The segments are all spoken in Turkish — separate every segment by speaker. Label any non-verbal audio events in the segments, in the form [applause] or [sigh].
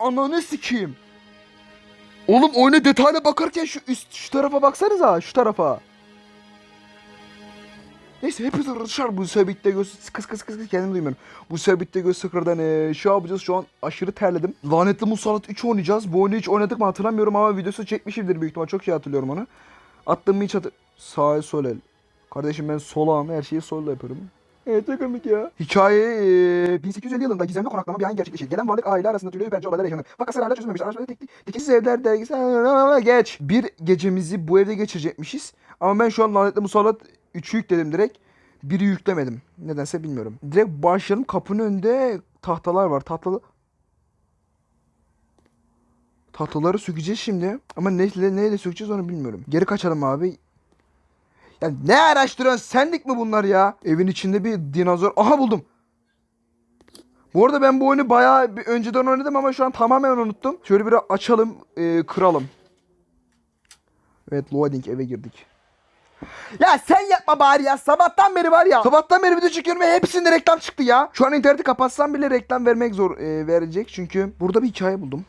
Speaker 1: Ananı sikeyim. Oğlum oyuna detaylı bakarken şu üst şu tarafa baksanıza şu tarafa. Neyse hepimiz arkadaşlar bu sebebitte göz kıs kıs kıs kıs kendimi duymuyorum. Bu sebebitte göz sıfırdan eee şu yapacağız şu an aşırı terledim. Lanetli Musallat 3 oynayacağız. Bu oyunu hiç oynadık mı hatırlamıyorum ama videosu çekmişimdir büyük ihtimal. Çok iyi hatırlıyorum onu. Attığımı hiç hatır... Sağ sol el. Kardeşim ben solağım her şeyi solla yapıyorum. Evet komik ya. Hikaye eee, 1850 yılında gizemli konaklama bir an gerçekleşir. Gelen varlık aile arasında türlü bence olaylar yaşanır. Fakat hala çözülmemiş. Araştırma tek Dikisiz evler dergisi [laughs] geç. Bir gecemizi bu evde geçirecekmişiz. Ama ben şu an lanetli musallat 3'ü yükledim direkt. Biri yüklemedim. Nedense bilmiyorum. Direkt başlayalım. Kapının önünde tahtalar var. Tahtalı... Tahtaları sökeceğiz şimdi. Ama neyle, neyle sökeceğiz onu bilmiyorum. Geri kaçalım abi. Ya ne araştırıyorsun? Sendik mi bunlar ya? Evin içinde bir dinozor. Aha buldum. Bu arada ben bu oyunu bayağı bir önceden oynadım ama şu an tamamen unuttum. Şöyle bir açalım, e, kıralım. Evet, loading eve girdik. Ya sen yapma bari ya. Sabahtan beri var ya. Sabahtan beri video çekiyorum ve hepsinde reklam çıktı ya. Şu an interneti kapatsam bile reklam vermek zor e, verecek. Çünkü burada bir hikaye buldum.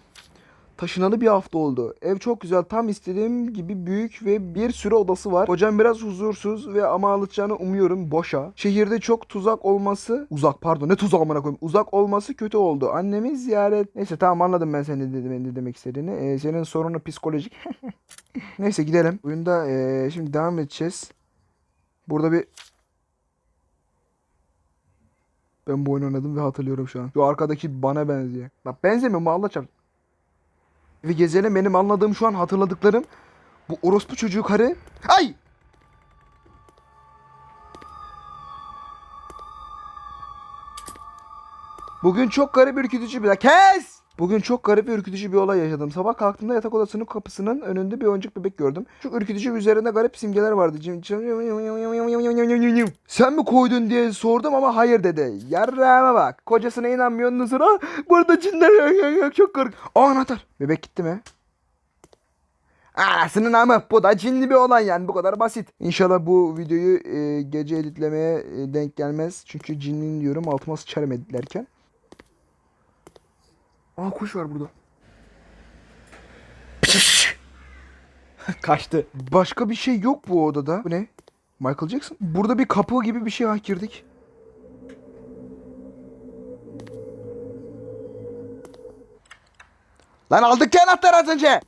Speaker 1: Taşınalı bir hafta oldu. Ev çok güzel. Tam istediğim gibi büyük ve bir sürü odası var. Hocam biraz huzursuz ve ama alışacağını umuyorum. Boşa. Şehirde çok tuzak olması... Uzak pardon. Ne tuzağı amına koyayım. Uzak olması kötü oldu. Annemi ziyaret... Neyse tamam anladım ben senin ne, dedim, ne demek istediğini. Ee, senin sorunu psikolojik. [laughs] Neyse gidelim. Oyunda ee, şimdi devam edeceğiz. Burada bir... Ben bu oyunu oynadım ve hatırlıyorum şu an. Şu arkadaki bana benziyor. Bak benzemiyor mu Allah çarpsın. Ve gezelim benim anladığım şu an hatırladıklarım. Bu orospu çocuğu karı. Ay! Bugün çok garip ürkütücü bir... Kes! Bugün çok garip ve ürkütücü bir olay yaşadım. Sabah kalktığımda yatak odasının kapısının önünde bir oyuncak bebek gördüm. Çok ürkütücü üzerinde garip simgeler vardı. Sen mi koydun diye sordum ama hayır dedi. Yarrağıma bak. Kocasına inanmıyor. Ondan sonra burada cinler çok kork. Aa anahtar. Bebek gitti mi? Anasının amı. Bu da cinli bir olay yani. Bu kadar basit. İnşallah bu videoyu e, gece editlemeye e, denk gelmez. Çünkü cinliyim diyorum. Altıma sıçarım editlerken. Aa kuş var burada. [laughs] Kaçtı. Başka bir şey yok bu odada. Bu ne? Michael Jackson. Burada bir kapı gibi bir şey ah girdik. Lan aldık ya anahtarı az önce.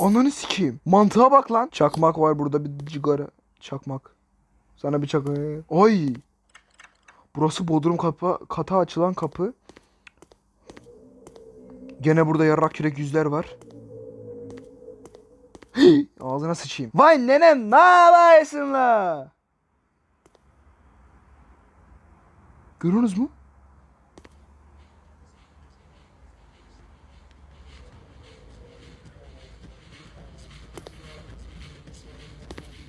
Speaker 1: Ananı sikeyim. Mantığa bak lan. Çakmak var burada bir cigara. Çakmak. Sana bir çakmak. Ay. Burası bodrum kapı, kata açılan kapı. Gene burada yarrak kürek yüzler var. [gasps] Ağzına sıçayım. Vay nenem ne yapıyorsun la? Görüyorsunuz mu?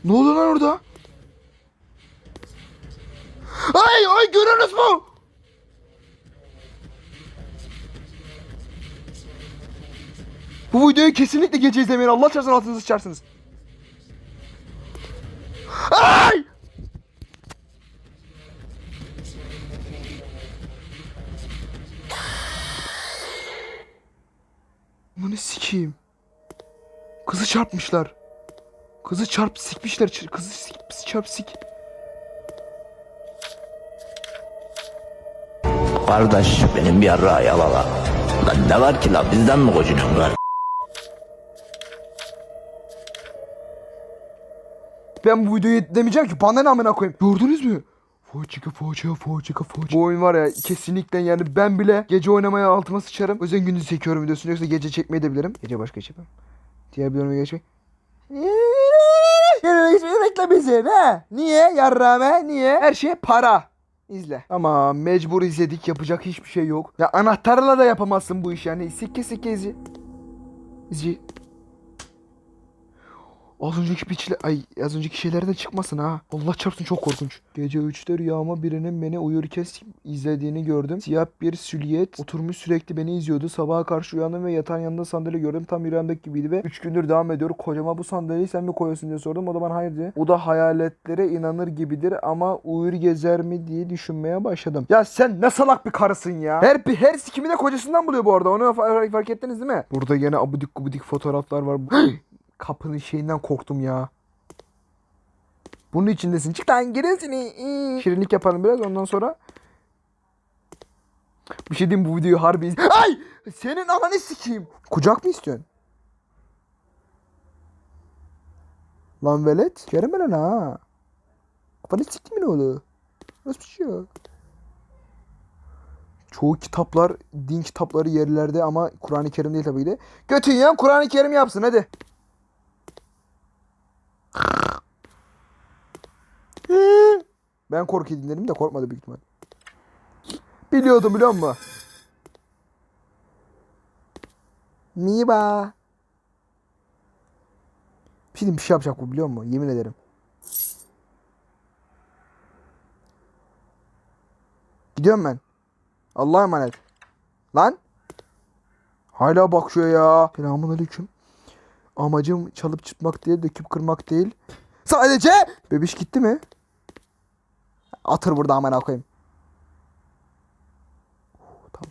Speaker 1: Ne oldu lan orada? Ay ay görüyorsunuz mu? Bu videoyu kesinlikle gece izlemeyin. Allah çarpsın altınızı sıçarsınız. Ay! Bunu sikeyim. Kızı çarpmışlar. Kızı çarp sikmişler. Kızı sik, çarp sik.
Speaker 2: Kardeş benim bir yarrağı yalala. Lan ne var ki la bizden mi kocunuyorsun
Speaker 1: Ben bu videoyu demeyeceğim ki bana ne amına koyayım. Gördünüz mü? Foçika foça foçika foça. Bu oyun var ya kesinlikle yani ben bile gece oynamaya altıma sıçarım. Özen gündüz çekiyorum videosunu yoksa gece çekmeyi de bilirim. Gece başka iş yapamam. Diğer bir bölüme geçmek. Bekle bizi ne? Niye? Yarrağım Niye? Her şey para. İzle. Ama mecbur izledik yapacak hiçbir şey yok. Ya anahtarla da yapamazsın bu iş yani. Sikke sikke izle. İzle. Az önceki piçle ay az önceki şeylere de çıkmasın ha. Allah çarpsın çok korkunç. Gece 3'te rüyama birinin beni uyurken izlediğini gördüm. Siyah bir süliyet oturmuş sürekli beni izliyordu. Sabaha karşı uyandım ve yatağın yanında sandalye gördüm. Tam yüreğimdeki gibiydi ve 3 gündür devam ediyor. Kocama bu sandalyeyi sen mi koyuyorsun diye sordum. O da bana hayır diye. O da hayaletlere inanır gibidir ama uyur gezer mi diye düşünmeye başladım. Ya sen ne salak bir karısın ya. Her her sikimi de kocasından buluyor bu arada. Onu fa- fark ettiniz değil mi? Burada gene abudik gubidik fotoğraflar var. [gasps] [gasps] Kapının şeyinden korktum ya. Bunun içindesin. Çık lan girin. Şirinlik yapalım biraz ondan sonra. Bir şey diyeyim bu videoyu harbi Ay! Senin ananı sikeyim. Kucak mı istiyorsun? Lan velet. Kerem lan ha. Kafanı siktim mi oldu? Nasıl bir şey ya? Çoğu kitaplar, din kitapları yerlerde ama Kur'an-ı Kerim değil tabii ki de. Götün yan Kur'an-ı Kerim yapsın hadi. Ben korku dinledim de korkmadı büyük ihtimal. Biliyordum biliyor musun? Şey, diyeyim, bir şey yapacak bu biliyor musun? Yemin ederim. Gidiyorum ben. Allah'a emanet. Lan. Hala bakıyor ya. Selamun aleyküm. Amacım çalıp çıkmak değil, döküp kırmak değil. Sadece bebiş gitti mi? Atır burada amına koyayım. Tamam.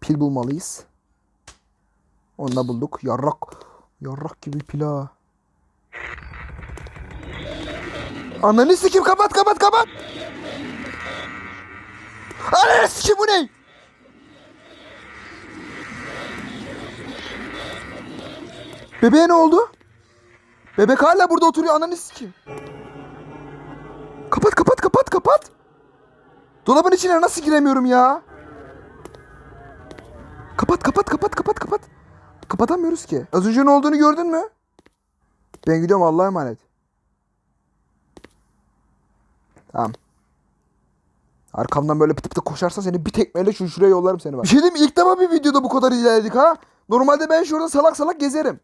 Speaker 1: Pil bulmalıyız. Onu da bulduk. Yarrak. Yarrak gibi pila. Ananı sikim kapat kapat kapat. Ananı sikim bu ne? Bebeğe ne oldu? Bebek hala burada oturuyor ananı sikim. Kapat kapat kapat kapat. Dolabın içine nasıl giremiyorum ya? Kapat kapat kapat kapat kapat. Kapatamıyoruz ki. Az önce ne olduğunu gördün mü? Ben gidiyorum Allah'a emanet. Tamam. Arkamdan böyle pıtı pıtı koşarsa seni bir tekmeyle şu şuraya yollarım seni bak. Bir şey diyeyim? İlk defa bir videoda bu kadar ilerledik ha. Normalde ben şurada salak salak gezerim.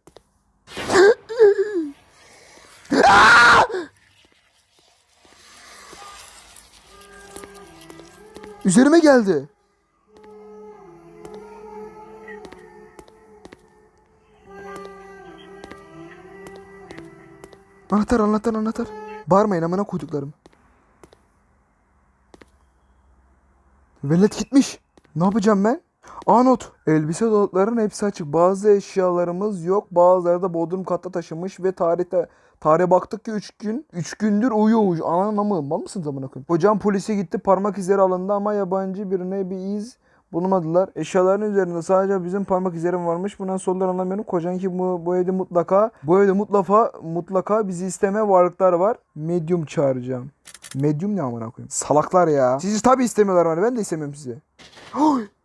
Speaker 1: Üzerime geldi. Anahtar anahtar anahtar. Bağırmayın amına koyduklarım. Velet gitmiş. Ne yapacağım ben? A not. Elbise dolaplarının hepsi açık. Bazı eşyalarımız yok. Bazıları da bodrum katta taşımış ve tarihte tarihe baktık ki 3 gün 3 gündür uyuyormuş. Ananı mı? Mal mısınız amına koyayım? Hocam polise gitti. Parmak izleri alındı ama yabancı birine bir iz bulmadılar. Eşyaların üzerinde sadece bizim parmak izlerim varmış. Bundan sonradan anlamıyorum. Kocan ki bu, bu evde mutlaka bu evde mutlaka mutlaka bizi isteme varlıklar var. Medium çağıracağım. Medium ne amına koyayım? Salaklar ya. Sizi tabi istemiyorlar bana. Ben de istemiyorum sizi. [gasps]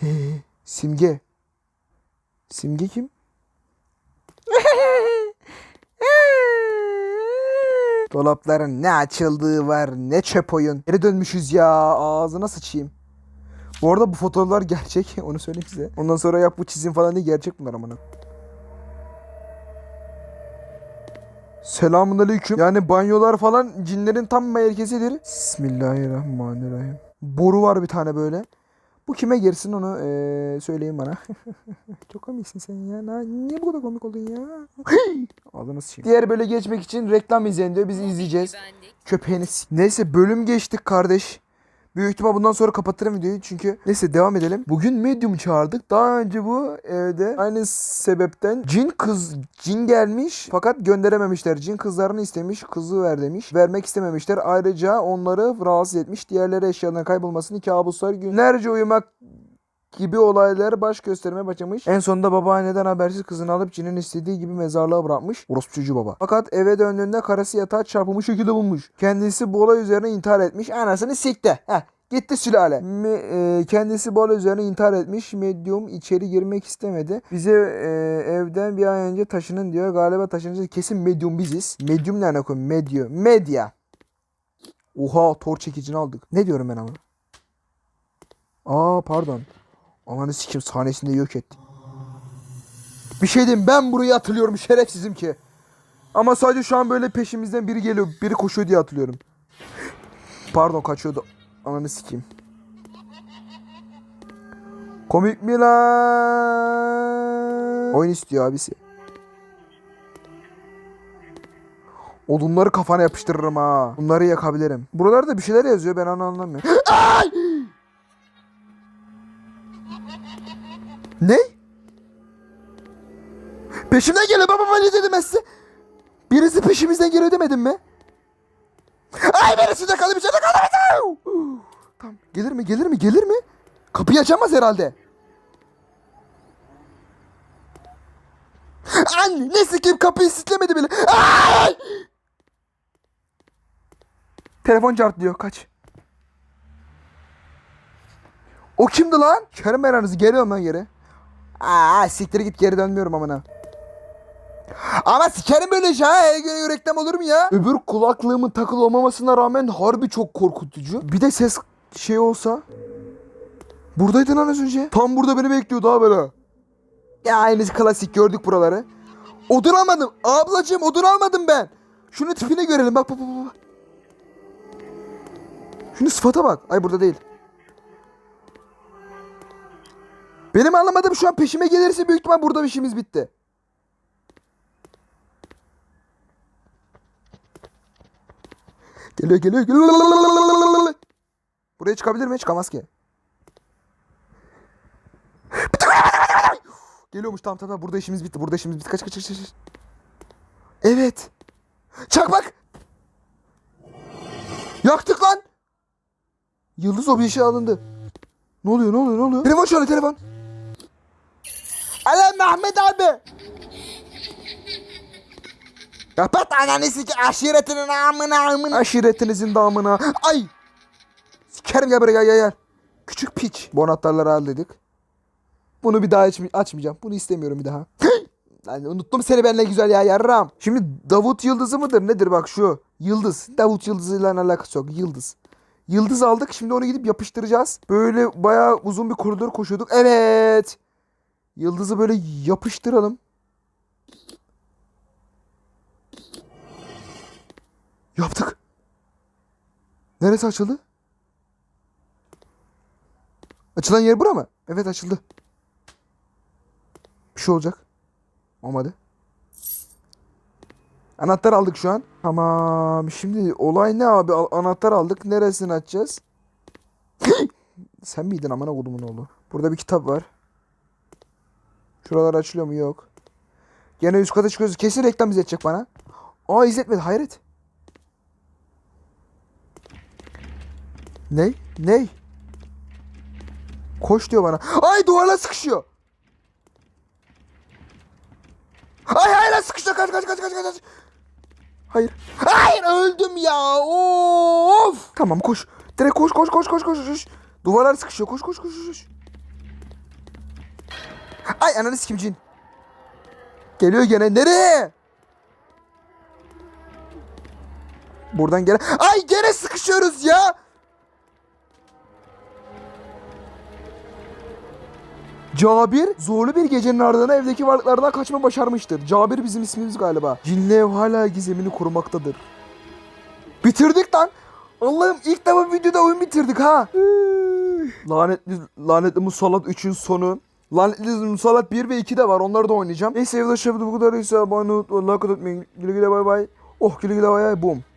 Speaker 1: He, Simge. Simge kim? [laughs] Dolapların ne açıldığı var ne çöp oyun. Geri dönmüşüz ya ağzına sıçayım. Bu arada bu fotoğraflar [laughs] gerçek onu söyleyeyim size. Ondan sonra yap bu çizim falan değil gerçek bunlar amına. Selamun aleyküm. Yani banyolar falan cinlerin tam merkezidir. Bismillahirrahmanirrahim. Boru var bir tane böyle. Bu kime girsin onu eee söyleyin bana. [laughs] Çok komiksin sen ya. Na- Niye bu kadar komik oldun ya? [laughs] Ağzını sıçayım. Diğer böyle geçmek için reklam izleyin diyor. Biz izleyeceğiz. Köpeğini s- Neyse bölüm geçtik kardeş. Büyük ihtimal bundan sonra kapatırım videoyu çünkü. Neyse devam edelim. Bugün medium çağırdık. Daha önce bu evde aynı sebepten cin kız cin gelmiş fakat gönderememişler. Cin kızlarını istemiş. Kızı ver demiş. Vermek istememişler. Ayrıca onları rahatsız etmiş. Diğerleri eşyaların kaybolmasını kabuslar günlerce uyumak gibi olaylar baş göstermeye başlamış. En sonunda babaanneden habersiz kızını alıp cinin istediği gibi mezarlığa bırakmış. Orospu çocuğu baba. Fakat eve döndüğünde karısı yatağa çarpılmış şekilde bulmuş. Kendisi bu olay üzerine intihar etmiş. Anasını sikti. Heh. Gitti sülale. Me- e, kendisi olay üzerine intihar etmiş. Medyum içeri girmek istemedi. Bize e, evden bir ay önce taşının diyor. Galiba taşınacağız. Kesin medyum biziz. Medyum ne alaka? Medyo. Medya. Oha tor çekicini aldık. Ne diyorum ben ama? Aa pardon. Ananı sikim sahnesinde yok ettim. Bir şey diyeyim ben burayı hatırlıyorum şerefsizim ki. Ama sadece şu an böyle peşimizden biri geliyor, biri koşuyor diye hatırlıyorum. Pardon kaçıyordu. Ananı sikeyim. Komik mi lan? Oyun istiyor abisi. Odunları kafana yapıştırırım ha. Bunları yakabilirim. Buralarda bir şeyler yazıyor ben onu anlamıyorum. Ay! Ne? Peşimden geliyor baba ben ne dedim ben size? Birisi peşimizden geliyor demedim mi? Ay birisi de kaldı bir şey de kaldı. Tamam gelir mi gelir mi gelir mi? Kapıyı açamaz herhalde. Anne ne sikeyim kapıyı sitlemedi bile. Ay! Telefon cartlıyor kaç. O kimdi lan? Kerim beranızı geliyorum lan geri. Aa siktir git geri dönmüyorum amına. Ama sikerim böyle şey ha. Her gün reklam olur mu ya? Öbür kulaklığımın takılı olmamasına rağmen harbi çok korkutucu. Bir de ses şey olsa. Buradaydın lan az önce. Tam burada beni bekliyordu ha böyle. Ya aynı klasik gördük buraları. Odun almadım. Ablacığım odun almadım ben. Şunun tipini görelim bak bak bak. bak. Şunun sıfata bak. Ay burada değil. Benim anlamadığım şu an peşime gelirse büyük ihtimal burada işimiz bitti. Geliyor geliyor geliyor. Buraya çıkabilir mi? Çıkamaz ki. Geliyormuş tamam tamam burada işimiz bitti. Burada işimiz bitti. Kaç kaç kaç kaç. Evet. Çak bak. Yaktık lan. Yıldız o bir şey alındı. Ne oluyor ne oluyor ne oluyor? Telefon çalıyor telefon. Alo Mehmet abi. Kapat ananı sik aşiretinin amına amına. Aşiretinizin damına. Ay. Sikerim gel buraya gel. Küçük piç. Bu anahtarları halledik. Bunu bir daha açmay- açmayacağım. Bunu istemiyorum bir daha. [gasps] Lan unuttum seni benimle güzel ya yarram. Şimdi Davut Yıldızı mıdır nedir bak şu. Yıldız. Davut Yıldızıyla alakası yok. Yıldız. Yıldız aldık. Şimdi onu gidip yapıştıracağız. Böyle bayağı uzun bir koridor koşuyorduk. Evet. Yıldızı böyle yapıştıralım. Yaptık. Neresi açıldı? Açılan yer bura mı? Evet açıldı. Bir şey olacak. Olmadı. Anahtar aldık şu an. Tamam. Şimdi olay ne abi? Anahtar aldık. Neresini açacağız? [gasps] Sen miydin amına kodumun oğlu? Burada bir kitap var. Şuralar açılıyor mu? Yok. Gene üst kata çıkıyoruz. Kesin reklam izletecek bana. Aa izletmedi. Hayret. Ne? Ne? Koş diyor bana. Ay duvarla sıkışıyor. Ay hayır sıkıştı kaç kaç kaç kaç kaç. Hayır. Hayır öldüm ya. Of. Tamam koş. Direkt koş koş koş koş koş. koş. Duvarlar sıkışıyor. Koş koş koş koş. Ay ananı sikim cin. Geliyor gene. Nereye? Buradan gene. Ay gene sıkışıyoruz ya. Cabir zorlu bir gecenin ardından evdeki varlıklardan kaçma başarmıştır. Cabir bizim ismimiz galiba. Cinlev hala gizemini korumaktadır. Bitirdik lan. Allah'ım ilk defa videoda oyun bitirdik ha. lanetli lanetli musallat 3'ün sonu. Lanetli musallat 1 ve 2 de var. Onları da oynayacağım. Neyse arkadaşlar bu kadar abone olup like atmayın. Güle güle bay bay. Oh güle güle bay bay. Boom.